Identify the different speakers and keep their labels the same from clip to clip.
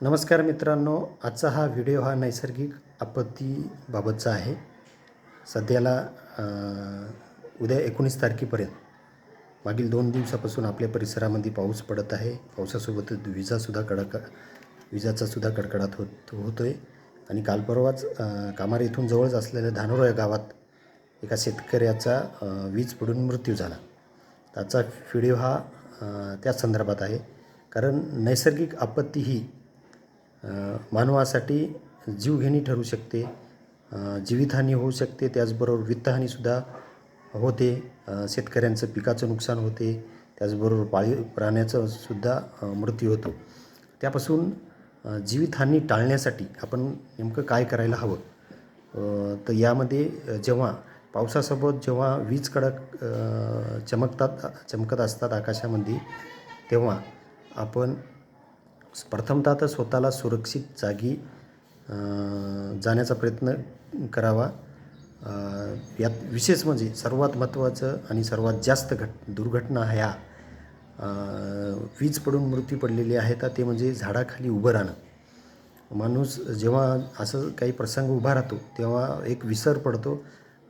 Speaker 1: नमस्कार मित्रांनो आजचा हा व्हिडिओ हा नैसर्गिक आपत्तीबाबतचा आहे. सध्याला उद्या एकोणीस तारखेपर्यंत मागील दोन दिवसापासून आपल्या परिसरामध्ये पाऊस पडत आहे. पावसासोबतच विजासुद्धा कडक विजाचासुद्धा कडकडात कडकडाट होत होतो आहे आणि काल परवाच कामार येथून जवळच असलेल्या धानोरा या गावात एका शेतकऱ्याचा वीज पडून मृत्यू झाला. त्याचा व्हिडिओ हा त्या त्याच संदर्भात आहे. कारण नैसर्गिक आपत्ती ही मानवासाठी जीवघेणी ठरू शकते. जीवितहानी होऊ शकते. त्याचबरोबर वित्तहानीसुद्धा होते. शेतकऱ्यांचं पिकाचं नुकसान होते. त्याचबरोबर पाळीव प्राण्याचं सुद्धा मृत्यू होतो. त्यापासून जीवितहानी टाळण्यासाठी आपण नेमकं काय करायला हवं? तर यामध्ये जेव्हा पावसासोबत जेव्हा वीज कडक चमकतात चमकत असतात आकाशामध्ये तेव्हा आपण प्रथमतः तर स्वतःला सुरक्षित जागी जाण्याचा प्रयत्न करावा. यात विशेष म्हणजे सर्वात महत्त्वाचं आणि सर्वात जास्त घट दुर्घटना ह्या वीज पडून मृत्यू पडलेली आहेत तर ते म्हणजे झाडाखाली उभं राहणं. माणूस जेव्हा असं काही प्रसंग उभा राहतो तेव्हा एक विसर पडतो.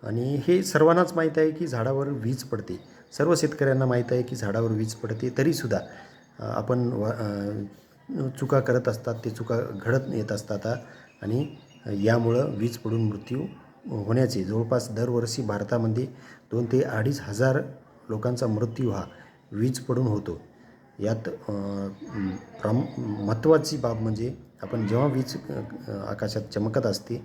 Speaker 1: आणि हे सर्वांनाच माहीत आहे की झाडावर वीज पडते. सर्व शेतकऱ्यांना माहीत आहे की झाडावर वीज पडते तरीसुद्धा आपण व चुका करत असतात ते चुका घडत येत असतात आणि यामुळं वीज पडून मृत्यू होण्याचे जवळपास दरवर्षी भारतामध्ये दोन ते अडीच हजार लोकांचा मृत्यू हा वीज पडून होतो. यात प्रम प्राम महत्त्वाची बाब म्हणजे आपण जेव्हा वीज आकाशात चमकत असते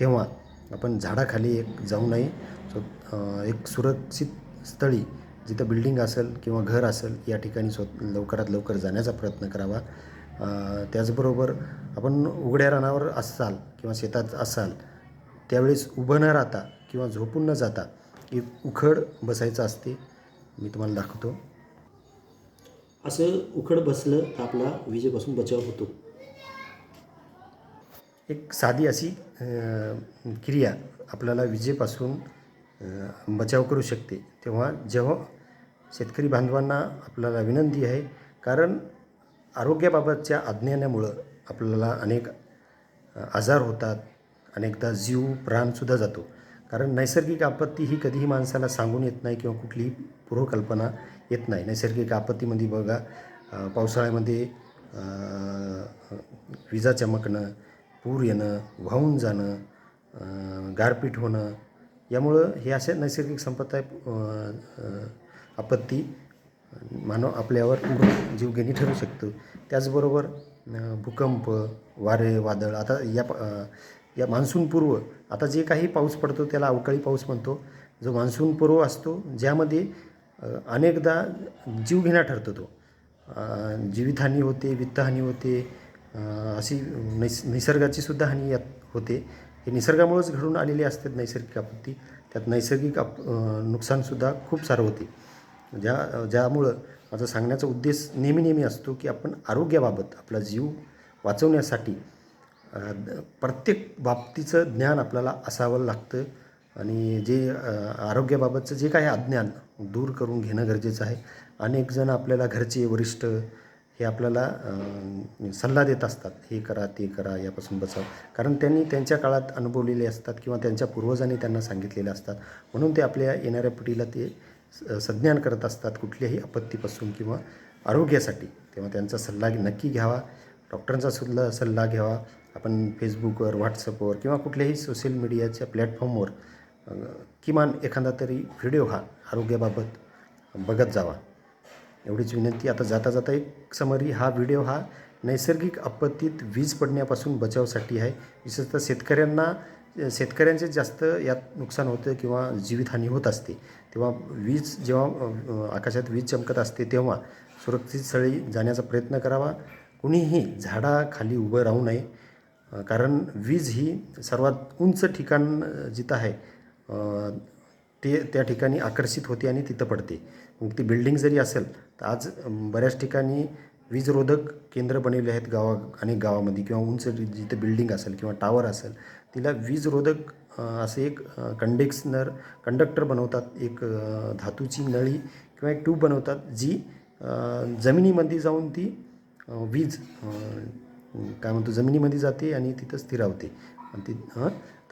Speaker 1: तेव्हा आपण झाडाखाली एक जाऊ नये. सो एक सुरक्षित स्थळी जिथं बिल्डिंग असेल किंवा घर असेल या ठिकाणी स्व लवकरात लवकर जाण्याचा प्रयत्न करावा. त्याचबरोबर आपण उघड्या रानावर असाल किंवा शेतात असाल त्यावेळेस उभं न राहता किंवा झोपून न जाता एक उखड बसायचं असते. मी तुम्हाला दाखवतो. असं उखड बसलं तर आपला विजेपासून बचाव होतो. एक साधी अशी क्रिया आपल्याला विजेपासून बचाव करू शकते. तेव्हा जेव्हा शेतकरी बांधवांना आपल्याला विनंती आहे कारण आरोग्याबाबतच्या अज्ञानामुळं आपल्याला अनेक आजार होतात अनेकदा जीव प्राणसुद्धा जातो. कारण नैसर्गिक आपत्ती ही कधीही माणसाला सांगून येत नाही किंवा कुठलीही पूर्वकल्पना येत नाही. नैसर्गिक आपत्तीमध्ये बघा पावसाळ्यामध्ये विजा चमकणं पूर येणं वाहून जाणं गारपीट होणं यामुळं हे असे नैसर्गिक संपत्ती आपत्ती मानव आपल्यावर जीवघेणी ठरू शकतो. त्याचबरोबर भूकंप वारे वादळ आता या या मान्सूनपूर्व आता जे काही पाऊस पडतो त्याला अवकाळी पाऊस म्हणतो. जो मान्सूनपूर्व असतो ज्यामध्ये अनेकदा जीवघेणा ठरतो तो. जीवितहानी होते वित्तहानी होते अशी नैस निसर्गाची सुद्धा हानी यात होते. हे निसर्गामुळेच घडून आलेली असतात नैसर्गिक आपत्ती. त्यात नैसर्गिक आप नुकसानसुद्धा खूप सारं होते. ज्या ज्यामुळं माझा सांगण्याचा उद्देश नेहमी नेहमी असतो की आपण आरोग्याबाबत आपला जीव वाचवण्यासाठी प्रत्येक बाबतीचं ज्ञान आपल्याला असावं लागतं. आणि जे आरोग्याबाबतचं जे काही अज्ञान दूर करून घेणं गरजेचं आहे. अनेक जण आपल्याला घरचे वरिष्ठ हे आपल्याला सल्ला देत असतात. हे करा ते करा यापासून बचाव. कारण त्यांनी त्यांच्या काळात अनुभवलेले असतात किंवा त्यांच्या पूर्वजांनी त्यांना सांगितलेले असतात. म्हणून ते आपल्या येणाऱ्या पिढीला ते संज्ञान करत असतात कुठल्याही आपत्तीपासून किंवा आरोग्यासाठी तेव्हा त्यांचा सल्ला नक्की घ्यावा. डॉक्टरांचा सुद्धा सल्ला घ्यावा. आपण फेसबुकवर व्हॉट्सअपवर किंवा कुठल्याही सोशल मीडियाच्या प्लॅटफॉर्मवर किमान एखादा तरी व्हिडिओ हा आरोग्याबाबत बघत जावा. एवढीच विनंती. आता जाता जाता एक समरी हा व्हिडिओ हा नैसर्गिक आपत्तीत वीज पडण्यापासून बचावासाठी आहे. विशेषतः शेतकऱ्यांना शेतकऱ्यांचे जास्त यात नुकसान होतं किंवा जीवितहानी होत असते तेव्हा वीज जेव्हा आकाशात वीज चमकत असते तेव्हा सुरक्षित स्थळी जाण्याचा प्रयत्न करावा. कुणीही झाडाखाली उभं राहू नये कारण वीज ही सर्वात उंच ठिकाण जिथं आहे ते त्या ठिकाणी आकर्षित होते आणि तिथं पडते. मग ती बिल्डिंग जरी असेल तर आज बऱ्याच ठिकाणी वीजरोधक केंद्र बनवले आहेत गावा अनेक गावामध्ये किंवा उंच जिथे जिथं बिल्डिंग असेल किंवा टावर असेल तिला वीजरोधक असे एक कंडेक्सनर कंडक्टर बनवतात. एक धातूची नळी किंवा एक ट्यूब बनवतात जी जमिनीमध्ये जाऊन ती वीज काय म्हणतो जमिनीमध्ये जाते आणि तिथं स्थिरावते. आणि ती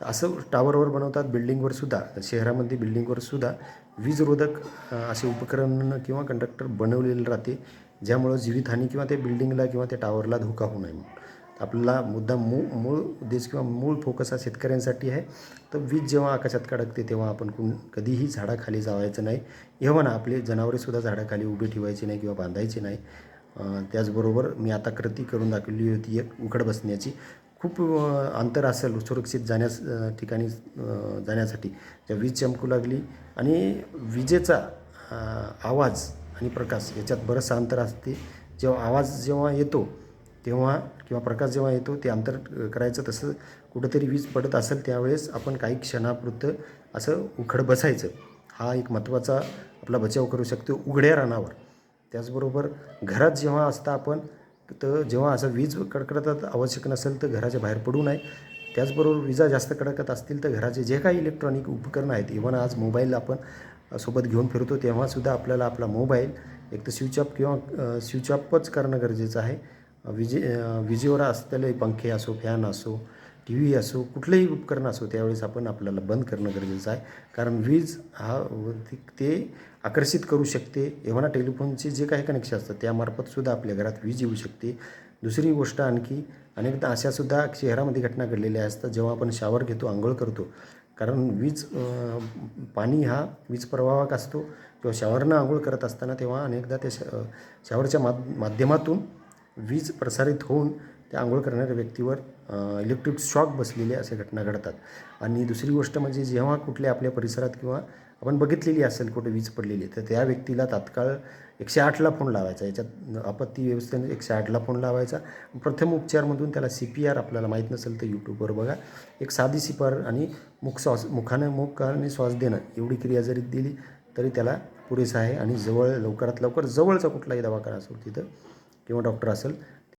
Speaker 1: तर असं टावरवर बनवतात. बिल्डिंगवर सुद्धा शहरामध्ये बिल्डिंगवर सुद्धा वीजरोधक असे उपकरण किंवा कंडक्टर बनवलेले राहते. ज्यामुळं जीवितहानी किंवा त्या बिल्डिंगला किंवा त्या टावरला धोका होऊ नये म्हणून. आपला मुद्दा मूळ मूळ उद्देश किंवा मूळ फोकस हा शेतकऱ्यांसाठी आहे. तर वीज जेव्हा आकाशात कडकते तेव्हा आपण कुण कधीही झाडाखाली जावायचं नाही. एव्हा ना आपले जनावरेसुद्धा झाडाखाली उभी ठेवायची नाही किंवा बांधायची नाही. त्याचबरोबर मी आता कृती करून दाखवली होती एक उघड बसण्याची. खूप अंतर असेल सुरक्षित जाण्यास ठिकाणी जाण्यासाठी. ज्या वीज चमकू लागली आणि विजेचा आवाज आणि प्रकाश याच्यात बरंचसं अंतर असते. जेव्हा आवाज जेव्हा येतो तेव्हा किंवा प्रकाश जेव्हा येतो ते अंतर करायचं तसं कुठंतरी वीज पडत असेल त्यावेळेस आपण काही क्षणापुरतं असं उखड बसायचं. हा एक महत्त्वाचा आपला बचाव करू शकतो उघड्या रानावर. त्याचबरोबर घरात जेव्हा असता आपण तर जेव्हा असं वीज कडकडतात आवश्यक नसेल तर घराच्या बाहेर पडू नये. त्याचबरोबर विजा जास्त कडकत असतील तर घराचे जे काही इलेक्ट्रॉनिक उपकरणं आहेत इव्हन आज मोबाईल आपण सोबत घेऊन फिरतो तेव्हासुद्धा आपल्याला आपला मोबाईल एक तर स्विच ऑफ किंवा स्विच ऑफच करणं गरजेचं आहे. विजे विजेवर असलेले पंखे असो फॅन असो टी व्ही असो कुठलंही उपकरण असो त्यावेळेस आपण आपल्याला बंद करणं गरजेचं आहे. कारण वीज हा ते आकर्षित करू शकते. एव्हाना टेलिफोनचे जे काही कनेक्शन असतात त्यामार्फतसुद्धा आपल्या घरात वीज येऊ शकते. दुसरी गोष्ट आणखी अनेकदा अशासुद्धा शहरामध्ये घटना घडलेल्या असतात. जेव्हा आपण शावर घेतो आंघोळ करतो कारण वीज पाणी हा वीज प्रवाहक असतो. किंवा शॉवरनं आंघोळ करत असताना तेव्हा अनेकदा त्या श शावरच्या माध माध्यमातून वीज प्रसारित होऊन त्या आंघोळ करणाऱ्या व्यक्तीवर इलेक्ट्रिक शॉक बसलेले अशा घटना घडतात. आणि दुसरी गोष्ट म्हणजे जेव्हा कुठल्या आपल्या परिसरात किंवा आपण बघितलेली असेल कुठे वीज पडलेली तर त्या व्यक्तीला तात्काळ एकशे आठला फोन लावायचा. याच्यात आपत्ती व्यवस्थेने एकशे आठला फोन लावायचा. प्रथम उपचारमधून त्याला सी पी आर आपल्याला माहीत नसेल तर यूट्यूबवर बघा. एक साधी सी पी आर आणि मुख श्वास मुखाने मुखाने श्वास देणं एवढी क्रिया जरी दिली तरी त्याला पुरेसं आहे. आणि जवळ लवकरात लवकर जवळचा कुठलाही दवाखाना असेल तिथं किंवा डॉक्टर असेल